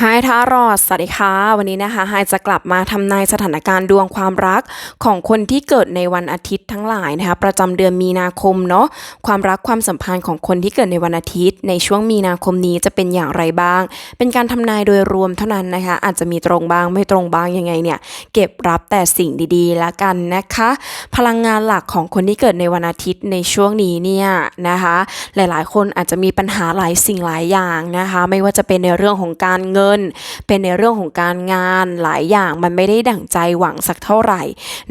ไฮทารอดสวัสดีค่ะ วันนี้นะคะไฮจะกลับมาทำนายสถานการณ์ดวงความรักของคนที่เกิดในวันอาทิตย์ทั้งหลายนะคะ ประจำเดือนมีนาคมเนาะความรักความสัมพันธ์ของคนที่เกิดในวันอาทิตย์ ในช่วงมีนาคมนี้จะเป็นอย่างไรบ้าง เป็นการทำนายโดยรวมเท่านั้นนะคะ อาจจะมีตรงบ้างไม่ตรงบ้างยังไงเนี่ย เก็บรับแต่สิ่งดีๆแล้วกันนะคะ พลังงานหลักของคนที่เกิดในวันอาทิตย์ในช่วงนี้เนี่ยนะคะ หลายๆ คนอาจจะมีปัญหาหลายสิ่งหลายอย่างนะคะ ไม่ว่าจะเป็นในเรื่องของการเงินเป็นในเรื่องของการงานหลายอย่างมันไม่ได้ดั่งใจหวังสักเท่าไหร่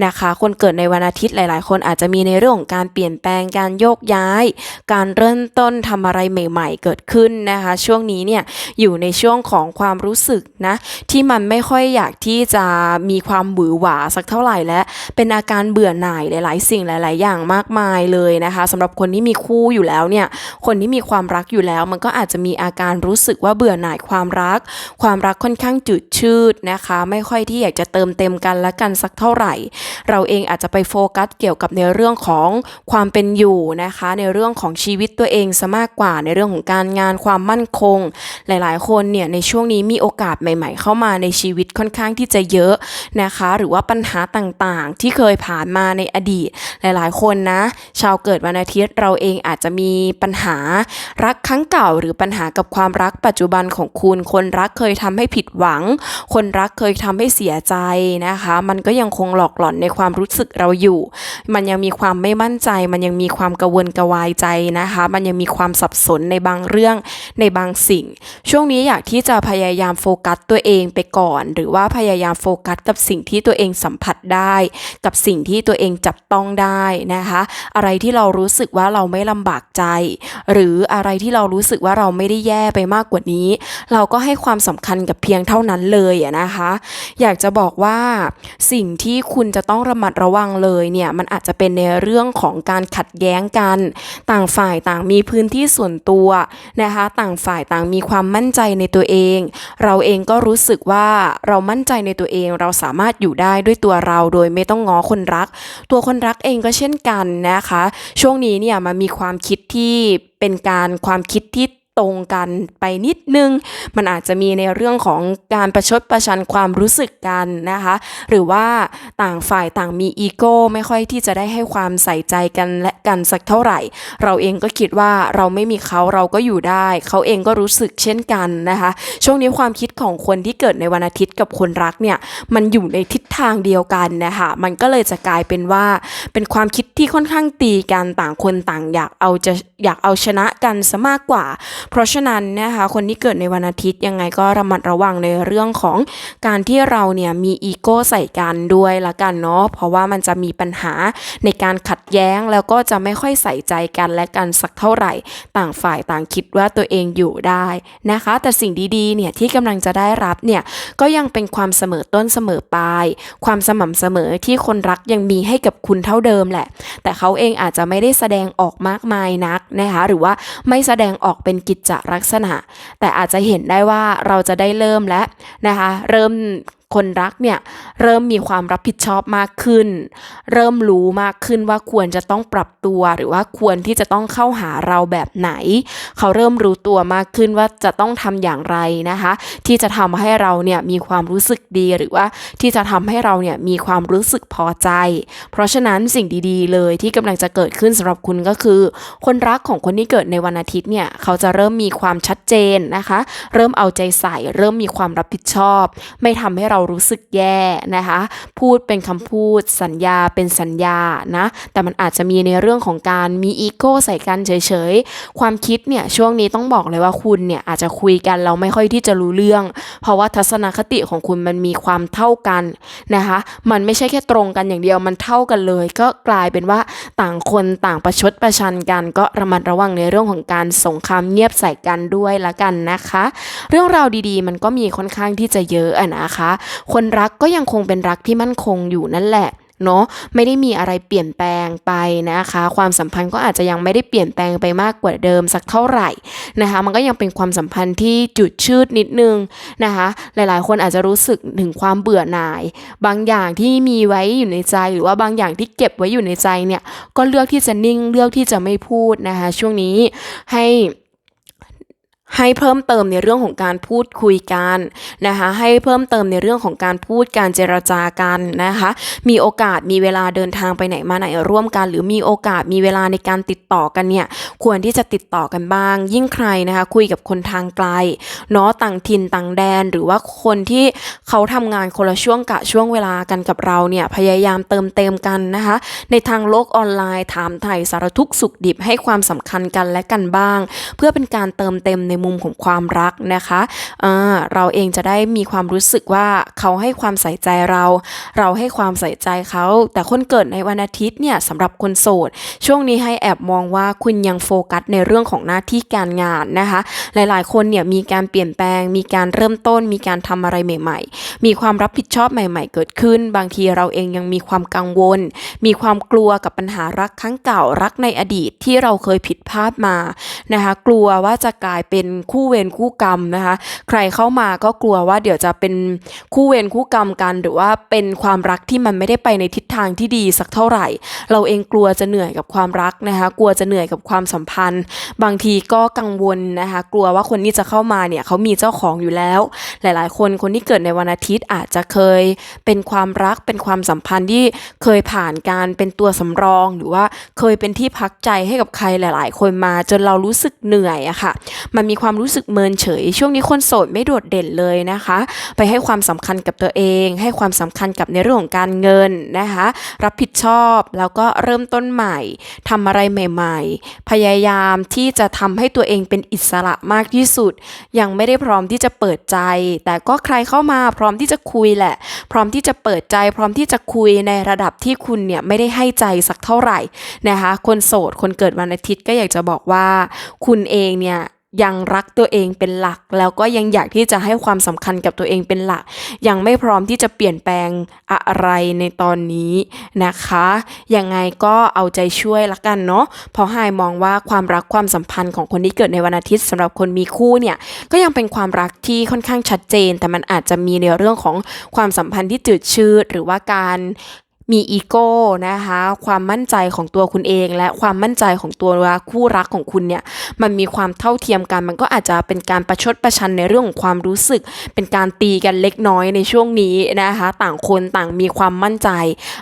นะคะ คนเกิดในวันอาทิตย์หลาย ๆ คนอาจจะมีในเรื่องของการเปลี่ยนแปลงการโยกย้าย การเริ่มต้นทำอะไรใหม่ ๆ เกิดขึ้นนะคะ ช่วงนี้เนี่ยอยู่ในช่วงของความรู้สึกนะที่มันไม่ค่อยอยากที่จะมีความหวือหวาสักเท่าไหร่และเป็นอาการเบื่อหน่ายหลาย ๆ สิ่งหลาย ๆ อย่างมากมายเลยนะคะสำหรับคนที่มีคู่อยู่แล้วเนี่ยคนที่มีความรักอยู่แล้ว มันก็อาจจะมีอาการรู้สึกว่าเบื่อหน่ายความรักความรักค่อนข้างจืดชืดนะคะ ไม่ค่อยที่อยากจะเติมเต็มกันและกันสักเท่าไหร่ เราเองอาจจะไปโฟกัสเกี่ยวกับในเรื่องของความเป็นอยู่นะคะ ในเรื่องของชีวิตตัวเองซะมากกว่าในเรื่องของการงานความมั่นคง หลายๆ คนเนี่ยในช่วงนี้มีโอกาสใหม่ ๆ เข้ามาในชีวิตค่อนข้างที่จะเยอะนะคะ หรือว่าปัญหาต่างๆ ที่เคยผ่านมาในอดีต หลายๆ คนนะ ชาวเกิดวันอาทิตย์เราเองอาจจะมีปัญหารักครั้งเก่า หรือปัญหากับความรักปัจจุบันของคุณคนรักเคยทำให้ผิดหวัง คนรักเคยทำให้เสียใจนะคะ มันก็ยังคงหลอกหลอนในความรู้สึกเราอยู่ มันยังมีความไม่มั่นใจ มันยังมีความกระวนกระวายใจนะคะ มันยังมีความสับสนในบางเรื่องในบางสิ่ง ช่วงนี้อยากที่จะพยายามโฟกัสตัวเองไปก่อน หรือว่าพยายามโฟกัสกับสิ่งที่ตัวเองสัมผัสได้ กับสิ่งที่ตัวเองจับต้องได้นะคะ อะไรที่เรารู้สึกว่าเราไม่ลำบากใจ หรืออะไรที่เรารู้สึกว่าเราไม่ได้แย่ไปมากกว่านี้ เราก็ให้ความสำคัญกับเพียงเท่านั้นเลยนะคะ อยากจะบอกว่าสิ่งที่คุณจะต้องระมัดระวังเลยเนี่ยมันอาจจะเป็นในเรื่องของการขัดแย้งกัน ต่างฝ่ายต่างมีพื้นที่ส่วนตัวนะคะ ต่างฝ่ายต่างมีความมั่นใจในตัวเอง เราเองก็รู้สึกว่าเรามั่นใจในตัวเอง เราสามารถอยู่ได้ด้วยตัวเราโดยไม่ต้องง้อคนรัก ตัวคนรักเองก็เช่นกันนะคะ ช่วงนี้เนี่ยมันมีความคิดที่เป็นการความคิดที่ ตรงกันไปนิดนึง มันอาจจะมีในเรื่องของการประชดประชันความรู้สึกกันนะคะ หรือว่าต่างฝ่ายต่างมีอีโก้ไม่ค่อยที่จะได้ให้ความใส่ใจกันและกันสักเท่าไหร่ เราเองก็คิดว่าเราไม่มีเขาเราก็อยู่ได้ เขาเองก็รู้สึกเช่นกันนะคะ ช่วงนี้ความคิดของคนที่เกิดในวันอาทิตย์กับคนรักเนี่ยมันอยู่ในทิศทางเดียวกันนะคะมันก็เลยจะกลายเป็นว่าเป็นความคิดที่ค่อนข้างตีกันต่างคนต่างอยากเอาจะอยากเอาชนะกันซะมากกว่า เพราะฉะนั้นนะคะคนที่เกิดในวันอาทิตย์ยังไงก็ระมัดระวังในเรื่องของการที่เราเนี่ยมีอีโก้ใส่กันด้วยละกันเนาะเพราะว่ามันจะมีปัญหาในการขัดแย้งแล้วก็จะไม่ค่อยใส่ใจกันและกันสักเท่าไหร่ ต่างฝ่ายต่างคิดว่าตัวเองอยู่ได้นะคะ แต่สิ่งดีๆเนี่ยที่กำลังจะได้รับเนี่ยก็ยังเป็นความเสมอต้นเสมอปลาย ความสม่ำเสมอที่คนรักยังมีให้กับคุณเท่าเดิมแหละ แต่เขาเองอาจจะไม่ได้แสดงออกมากมายนักนะคะหรือว่าไม่แสดงออกเป็นกิจจลักษณะ แต่อาจจะเห็นได้ว่าเราจะได้เริ่มและนะคะเริ่ม คนรักเนี่ยเริ่มมีความรับผิดชอบมากขึ้น เริ่มรู้มากขึ้นว่าควรจะต้องปรับตัว หรือว่าควรที่จะต้องเข้าหาเราแบบไหน เขาเริ่มรู้ตัวมากขึ้นว่าจะต้องทำอย่างไรนะคะ ที่จะทำให้เราเนี่ยมีความรู้สึกดีหรือว่าที่จะทำให้เราเนี่ยมีความรู้สึกพอใจ เพราะฉะนั้นสิ่งดีๆ เลยที่กำลังจะเกิดขึ้นสำหรับคุณก็คือ คนรักของคนที่เกิดในวันอาทิตย์เนี่ยเขาจะเริ่มมีความชัดเจนนะคะ เริ่มเอาใจใส่ เริ่มมีความรับผิดชอบ ไม่ทำให้เราเรารู้สึกแย่นะคะ พูดเป็นคำพูดสัญญาเป็นสัญญานะ แต่มันอาจจะมีในเรื่องของการมีอีโก้ใส่กันเฉยๆ ความคิดเนี่ยช่วงนี้ต้องบอกเลยว่าคุณเนี่ยอาจจะคุยกันเราไม่ค่อยที่จะรู้เรื่อง เพราะว่าทัศนคติของคุณมันมีความเท่ากันนะคะ มันไม่ใช่แค่ตรงกันอย่างเดียวมันเท่ากันเลย ก็กลายเป็นว่าต่างคนต่างประชดประชันกัน ก็ระมัดระวังในเรื่องของการสงครามเงียบใส่กันด้วยละกันนะคะ เรื่องราวดีๆ มันก็มีค่อนข้างที่จะเยอะอะนะคะคนรักก็ยังคงเป็นรักที่มั่นคงอยู่นั่นแหละเนาะไม่ได้มีอะไรเปลี่ยนแปลงไปนะคะ ความสัมพันธ์ก็อาจจะยังไม่ได้เปลี่ยนแปลงไปมากกว่าเดิมสักเท่าไหร่นะคะ มันก็ยังเป็นความสัมพันธ์ที่จุดชืดนิดนึงนะคะ หลายๆ คนอาจจะรู้สึกถึงความเบื่อหน่าย บางอย่างที่มีไว้อยู่ในใจหรือว่าบางอย่างที่เก็บไว้อยู่ในใจเนี่ยก็เลือกที่จะนิ่งเลือกที่จะไม่พูดนะคะ ช่วงนี้ให้ ให้เพิ่มเติมในเรื่องของการพูดคุยกันนะคะให้เพิ่มเติมในเรื่องของการพูดการเจรจากันนะคะมีโอกาสมีเวลาเดินทางไปไหนมาไหนร่วมกัน หรือมีโอกาสมีเวลาในการติดต่อกันเนี่ยควรที่จะติดต่อกันบ้าง ยิ่งใครนะคะคุยกับคนทางไกลเนาะต่างถิ่นต่างแดน หรือว่าคนที่เขาทำงานคนละช่วงกะช่วงเวลากันกับเราเนี่ยพยายามเติมเต็มกันนะคะในทางโลกออนไลน์ถามไถ่สารทุกสุขดิบให้ความสำคัญกันและกันบ้าง เพื่อเป็นการเติมเต็มในมุมของความรักนะคะเราเองจะได้มีความรู้สึกว่าเขาให้ความใส่ใจเรา เราให้ความใส่ใจเขา แต่คนเกิดในวันอาทิตย์เนี่ยสำหรับคนโสด ช่วงนี้ให้แอบมองว่าคุณยังโฟกัสในเรื่องของหน้าที่การงานนะคะ หลายๆ คนเนี่ยมีการเปลี่ยนแปลง มีการเริ่มต้น มีการทำอะไรใหม่ ๆ มีความรับผิดชอบใหม่ ๆ เกิดขึ้น บางทีเราเองยังมีความกังวล มีความกลัวกับปัญหารักครั้งเก่ารักในอดีตที่เราเคยผิดพลาดมานะคะ กลัวว่าจะกลายเป็นคู่เวรคู่กรรมนะคะ ใครเข้ามาก็กลัวว่าเดี๋ยวจะเป็นคู่เวรคู่กรรมกัน หรือว่าเป็นความรักที่มันไม่ได้ไปในทิศทางที่ดีสักเท่าไหร่ เราเองกลัวจะเหนื่อยกับความรักนะคะ กลัวจะเหนื่อยกับความสัมพันธ์ บางทีก็กังวลนะคะ กลัวว่าคนที่จะเข้ามาเนี่ยเขามีเจ้าของอยู่แล้ว หลายๆ คนคนที่เกิดในวันอาทิตย์อาจจะเคยเป็นความรักเป็นความสัมพันธ์ที่เคยผ่านการเป็นตัวสำรอง หรือว่าเคยเป็นที่พักใจให้กับใครหลาย ๆ คนมาจนเรารู้สึกเหนื่อยอะค่ะ มันมีความรู้สึกเมินเฉย ช่วงนี้คนโสดไม่โดดเด่นเลยนะคะ ไปให้ความสำคัญกับตัวเอง ให้ความสำคัญกับในเรื่องของการเงินนะคะ รับผิดชอบแล้วก็เริ่มต้นใหม่ทำอะไรใหม่ ๆ พยายามที่จะทำให้ตัวเองเป็นอิสระมากที่สุด ยังไม่ได้พร้อมที่จะเปิดใจ แต่ก็ใครเข้ามาพร้อมที่จะคุยแหละ พร้อมที่จะเปิดใจ พร้อมที่จะคุยในระดับที่คุณเนี่ยไม่ได้ให้ใจสักเท่าไหร่นะคะ คนโสดคนเกิดวันอาทิตย์ก็อยากจะบอกว่า คุณเองเนี่ย ยังรักตัวเองเป็นหลัก แล้วก็ยังอยากที่จะให้ความสำคัญกับตัวเองเป็นหลัก ยังไม่พร้อมที่จะเปลี่ยนแปลงอะไรในตอนนี้นะคะยังไงก็เอาใจช่วยละกันเนาะเพราะไฮมองว่าความรักความสัมพันธ์ของคนที่เกิดในวันอาทิตย์สำหรับคนมีคู่เนี่ยก็ยังเป็นความรักที่ค่อนข้างชัดเจน แต่มันอาจจะมีในเรื่องของความสัมพันธ์ที่จืดชืดหรือว่าการ มีอีโก้นะคะ ความมั่นใจของตัวคุณเอง และความมั่นใจของตัวคู่รักของคุณเนี่ย มันมีความเท่าเทียมกัน มันก็อาจจะเป็นการประชดประชันในเรื่องของความรู้สึก เป็นการตีกันเล็กน้อยในช่วงนี้นะคะ ต่างคนต่างมีความมั่นใจ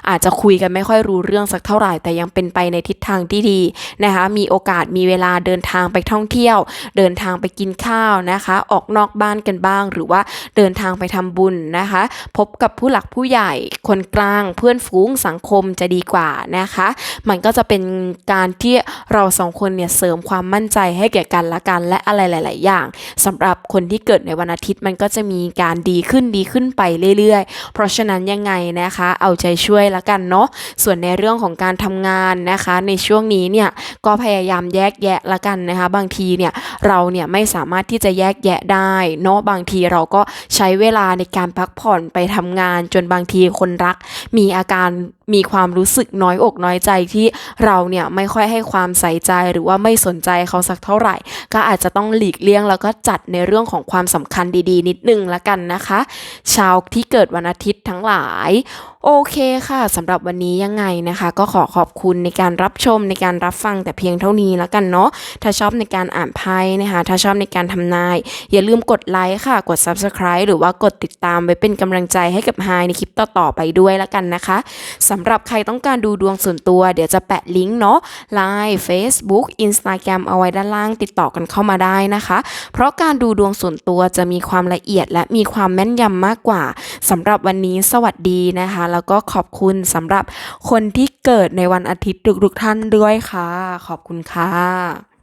อาจจะคุยกันไม่ค่อยรู้เรื่องสักเท่าไหร่ แต่ยังเป็นไปในทิศทางที่ดีนะคะ มีโอกาสมีเวลาเดินทางไปท่องเที่ยว เดินทางไปกินข้าวนะคะ ออกนอกบ้านกันบ้าง หรือว่าเดินทางไปทำบุญนะคะ พบกับผู้หลักผู้ใหญ่ คนกลาง เพื่อนฝูงสังคมจะดีกว่านะคะ มันก็จะเป็นการที่เราสองคนเนี่ยเสริมความมั่นใจให้แก่กันละกันและอะไรหลาย ๆ อย่างสำหรับคนที่เกิดในวันอาทิตย์มันก็จะมีการดีขึ้นดีขึ้นไปเรื่อย ๆ เพราะฉะนั้นยังไงนะคะ เอาใจช่วยละกันเนาะส่วนในเรื่องของการทำงานนะคะ ในช่วงนี้เนี่ยก็พยายามแยกแยะละกันนะคะ บางทีเนี่ยเราเนี่ยไม่สามารถที่จะแยกแยะได้เนาะบางทีเราก็ใช้เวลาในการพักผ่อนไปทำงานจนบางทีคนรักมีอาการมีความรู้สึกน้อยอกน้อยใจที่เราเนี่ยไม่ค่อยให้ความใส่ใจหรือว่าไม่สนใจเขาสักเท่าไหร่ ก็อาจจะต้องหลีกเลี่ยงแล้วก็จัดในเรื่องของความสำคัญดีๆ นิดนึงละกันนะคะ ชาวที่เกิดวันอาทิตย์ทั้งหลาย โอเคค่ะสำหรับวันนี้ยังไงนะคะ ก็ขอขอบคุณในการรับชมในการรับฟังแต่เพียงเท่านี้แล้วกันเนาะถ้าชอบในการอ่านไพ่นะคะ ถ้าชอบในการทำนาย อย่าลืมกดไลค์ค่ะ กด Subscribe หรือว่ากดติดตามไว้เป็นกำลังใจให้กับไฮในคลิปต่อๆไปด้วยแล้วกันนะคะสำหรับใครต้องการดูดวงส่วนตัว เดี๋ยวจะแปะลิงก์เนาะ Line Facebook Instagram เอาไว้ด้านล่างติดต่อกันเข้ามาได้นะคะ เพราะการดูดวงส่วนตัวจะมีความละเอียดและมีความแม่นยำมากกว่าสำหรับวันนี้สวัสดีนะคะแล้วก็ขอบคุณสำหรับคนที่เกิดในวันอาทิตย์ทุกๆท่านด้วยค่ะ ขอบคุณค่ะ